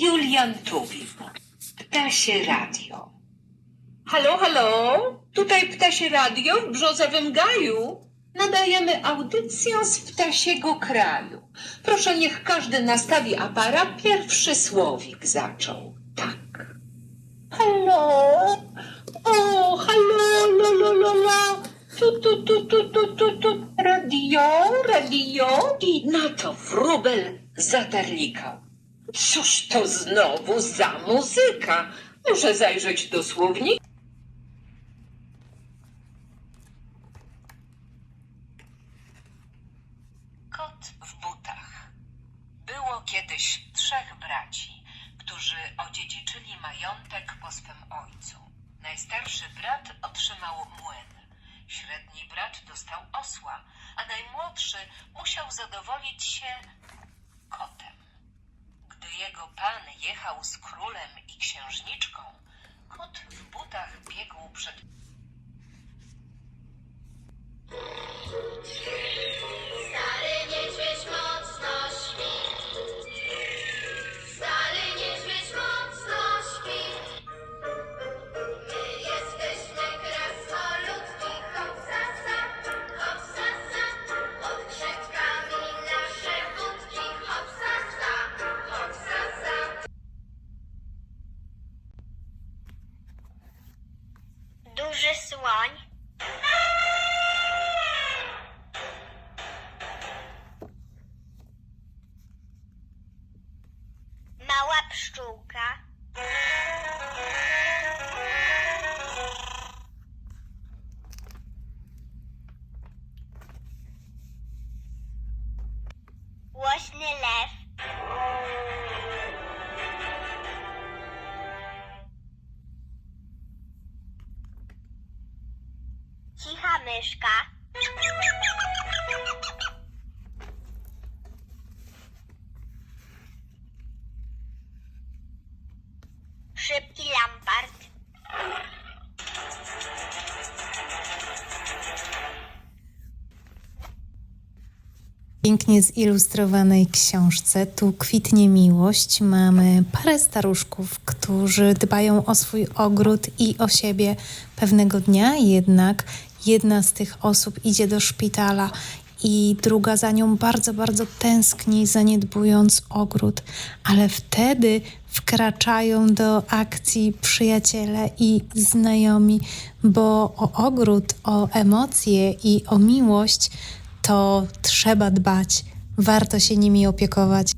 Julian Tuwim. Ptasie Radio. Halo, halo? Tutaj ptasie radio w Brzozowym Gaju. Nadajemy audycję z ptasiego kraju. Proszę, niech każdy nastawi aparat. Pierwszy słowik zaczął. Tak. Halo? O, halo, lo, lo, lo, lo. Tu, tu, tu, tu, tu, tu, tu. Radio, radio. I na to wróbel zatarlikał. Cóż to znowu za muzyka? Muszę zajrzeć do słownika. Kot w butach. Było kiedyś trzech braci, którzy odziedziczyli majątek po swym ojcu. Najstarszy brat otrzymał młyn. Średni brat dostał osła, a najmłodszy musiał zadowolić się jego pan jechał z królem i księżniczką, kot w butach biegł przed Duży słoń. Mała pszczółka. Myszka. Szybki. Pięknie zilustrowanej książce. Tu kwitnie miłość. Mamy parę staruszków, którzy dbają o swój ogród i o siebie pewnego dnia, jednak jedna z tych osób idzie do szpitala i druga za nią bardzo, bardzo tęskni, zaniedbując ogród, ale wtedy wkraczają do akcji przyjaciele i znajomi, bo o ogród, o emocje i o miłość to trzeba dbać, warto się nimi opiekować.